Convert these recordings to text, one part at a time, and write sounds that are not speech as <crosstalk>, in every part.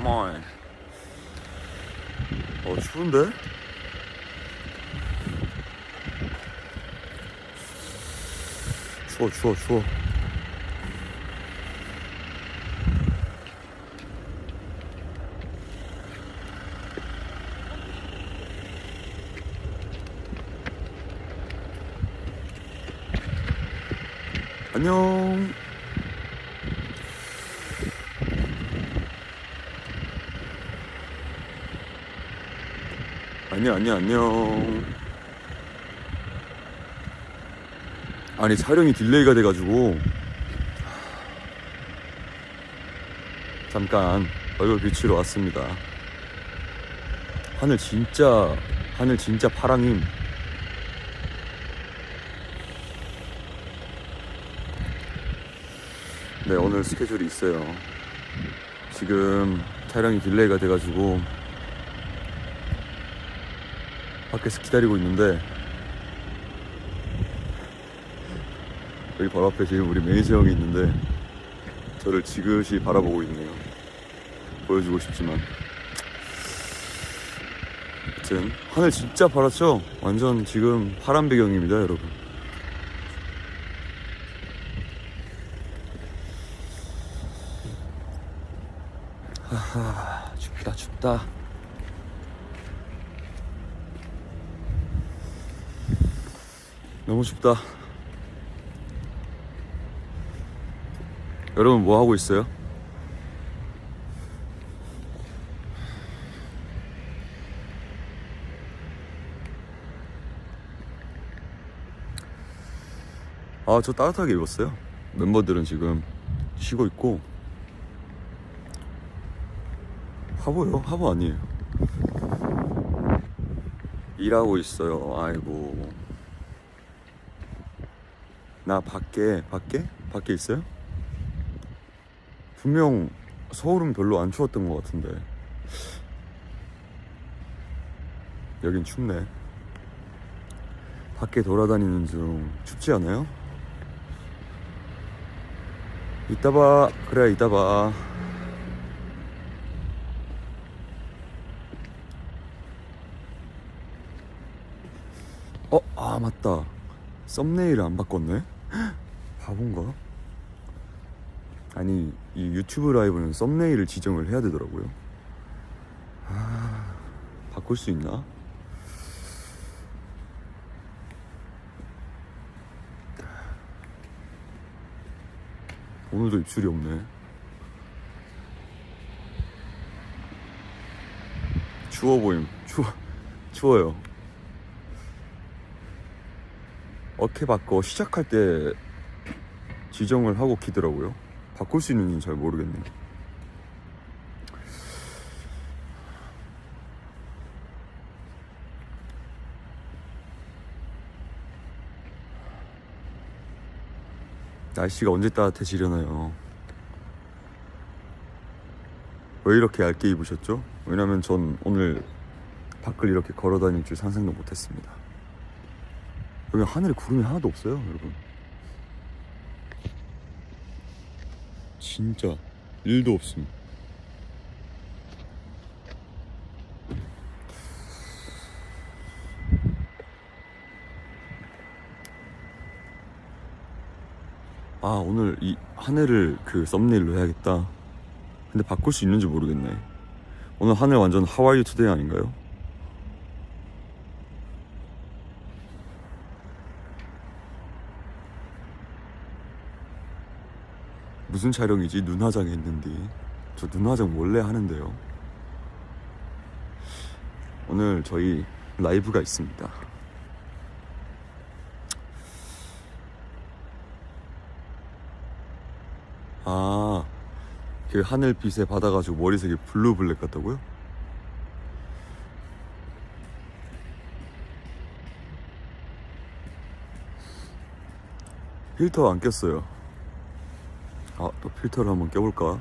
컴온. 어, 추운데? 추워, 추워, 추워. 안녕. 안녕, 안녕, 안녕. 아니, 촬영이 딜레이가 돼가지고. 잠깐 얼굴 비추러 왔습니다. 하늘 진짜, 하늘 진짜 파랑임. 네, 오늘 스케줄이 있어요. 지금 촬영이 딜레이가 돼가지고 밖에서 기다리고 있는데 여기 바로 앞에 지금 우리 매니저 형이 있는데 저를 지그시 바라보고 있네요. 보여주고 싶지만 아무튼 하늘 진짜 파랗죠? 완전 지금 파란 배경입니다, 여러분. 하하, 춥다, 춥다. 너무 춥다. 여러분 뭐 하고 있어요? 아, 저 따뜻하게 입었어요. 멤버들은 지금 쉬고 있고. 화보요? 화보 아니에요. 일하고 있어요. 아이고. 나 밖에, 밖에? 밖에 있어요? 분명 서울은 별로 안 추웠던 것 같은데. 여긴 춥네. 밖에 돌아다니는 중 춥지 않아요? 이따 봐. 그래, 이따 봐. 어, 아, 맞다. 썸네일을 안 바꿨네? 헉, <gasps> 바본가? 아니, 이 유튜브 라이브는 썸네일을 지정을 해야 되더라고요. 아, 바꿀 수 있나? 오늘도 입술이 없네. 추워 보임. 추워, 추워요. 어케 바꿔 시작할 때 지정을 하고 키더라고요. 바꿀 수 있는지는 잘 모르겠네요. 날씨가 언제 따뜻해지려나요? 왜 이렇게 얇게 입으셨죠? 왜냐면 전 오늘 밖을 이렇게 걸어 다닐 줄 상상도 못했습니다. 여기 하늘에 구름이 하나도 없어요, 여러분. 진짜 일도 없음. 아 오늘 이 하늘을 그 썸네일로 해야겠다. 근데 바꿀 수 있는지 모르겠네. 오늘 하늘 완전 하와이 투데이 아닌가요? 무슨 촬영이지? 눈화장 했는데 저 눈화장 원래 하는데요. 오늘 저희 라이브가 있습니다. 아, 그 하늘빛에 받아가지고 머리색이 블루 블랙 같다고요? 필터 안 꼈어요. 필터를 한번 껴볼까?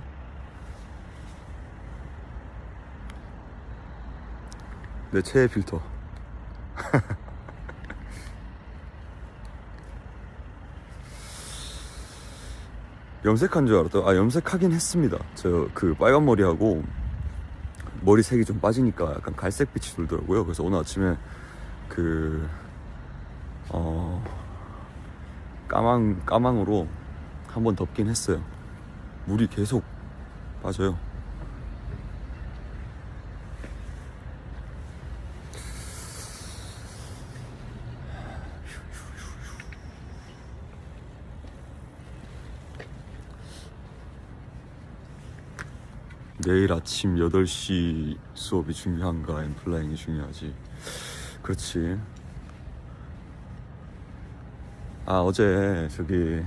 내 최애 필터. <laughs> 염색한 줄 알았다. 아, 염색하긴 했습니다. 저 그 빨간 머리하고 머리 색이 좀 빠지니까 약간 갈색빛이 돌더라고요. 그래서 오늘 아침에 그 어, 까망 까망으로 한번 덮긴 했어요. 물이 계속 빠져요. 내일 아침 8시 수업이 중요한가? 엠플라잉이 중요하지. 그렇지. 아 어제 저기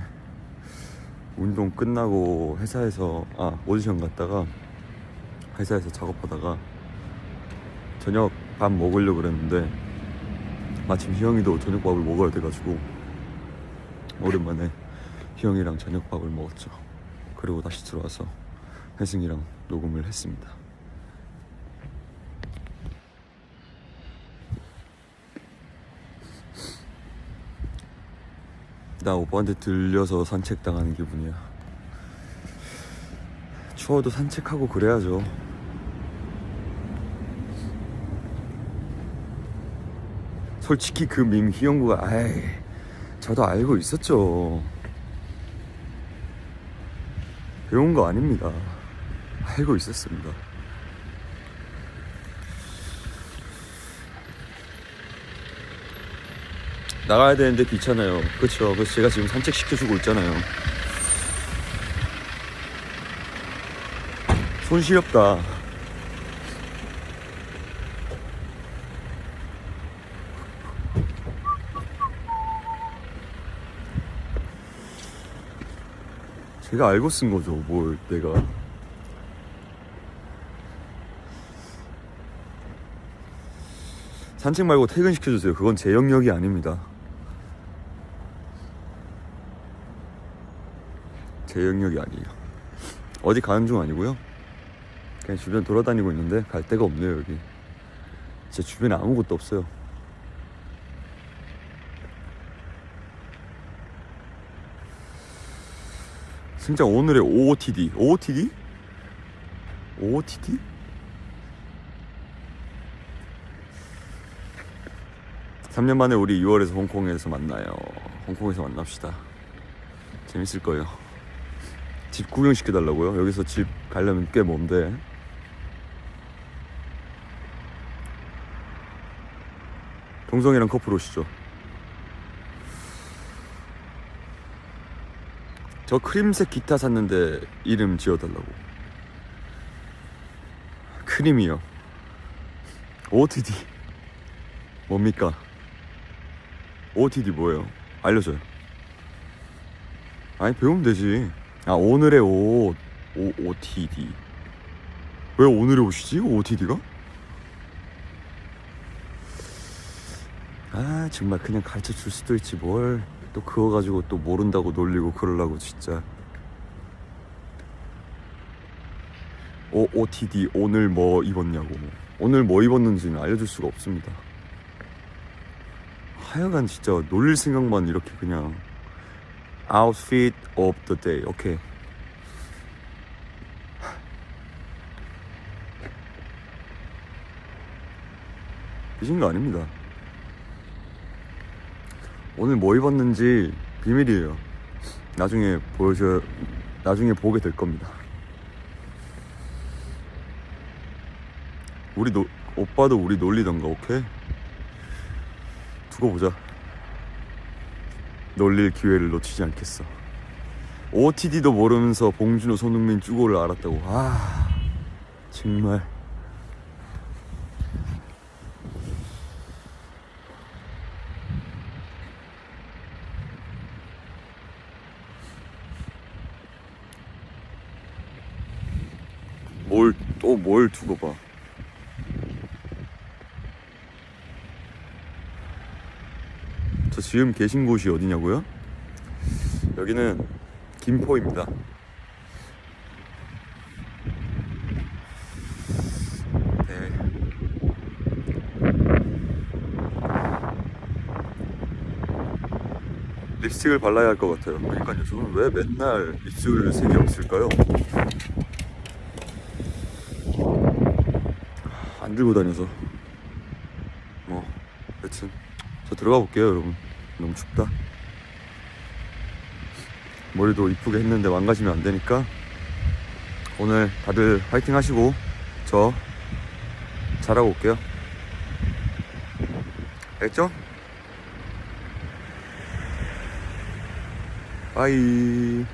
운동 끝나고 회사에서 아 오디션 갔다가 회사에서 작업하다가 저녁 밥 먹으려고 그랬는데 마침 희영이도 저녁밥을 먹어야 돼가지고 오랜만에 희영이랑 저녁밥을 먹었죠 그리고 다시 들어와서 혜승이랑 녹음을 했습니다. 나 오빠한테 들려서 산책당하는 기분이야. 추워도 산책하고 그래야죠. 솔직히 그 밈 희영구가 아이 저도 알고 있었죠. 배운 거 아닙니다. 알고 있었습니다. 나가야 되는데 귀찮아요. 그렇죠. 그래서 제가 지금 산책 시켜주고 있잖아요. 손 시렵다. 제가 알고 쓴 거죠. 뭘 내가. 산책 말고 퇴근시켜주세요. 그건 제 영역이 아닙니다. 제 영역이 아니에요. 어디 가는 중 아니고요. 그냥 주변 돌아다니고 있는데 갈 데가 없네요, 여기. 제 주변에 아무것도 없어요. 진짜 오늘의 OOTD. OOTD? OOTD? 삼년 만에 우리 2월에서 홍콩에서 만나요. 홍콩에서 만납시다. 재밌을 거예요. 집 구경 시켜달라고요? 여기서 집 가려면 꽤 먼데. 동성이랑 커플 오시죠. 저 크림색 기타 샀는데 이름 지어달라고. 크림이요. OTD. 뭡니까? OTD 뭐예요? 알려줘요. 아니 배우면 되지. 아 오늘의 옷 O OTD. 왜 오늘의 옷이지? OTD가? 아 정말 그냥 가르쳐 줄 수도 있지 뭘 또 그거 가지고 또 모른다고 놀리고 그러려고 진짜. O OTD 오늘 뭐 입었냐고. 오늘 뭐 입었는지는 알려줄 수가 없습니다. 하여간 진짜 놀릴 생각만 이렇게 그냥 outfit of the day. 오케이 빚은 거 아닙니다. 오늘 뭐 입었는지 비밀이에요. 나중에 보여줘 나중에 보게 될 겁니다. 우리 노, 오빠도 우리 놀리던가 오케이? 두고 보자. 놀릴 기회를 놓치지 않겠어. OTD도 모르면서 봉준호, 손흥민, 쭈고를 알았다고. 아, 정말. 뭘 또 뭘 두고 봐. 지금 계신 곳이 어디냐고요? 여기는 김포입니다. 네. 립스틱을 발라야 할 것 같아요. 그러니까요. 저는 왜 맨날 립스틱을 색이 없을까요? 안 들고 다녀서 뭐 여튼 저 들어가 볼게요 여러분 너무 춥다. 머리도 이쁘게 했는데 망가지면 안 되니까 오늘 다들 화이팅 하시고 저 잘하고 올게요. 알겠죠? 바이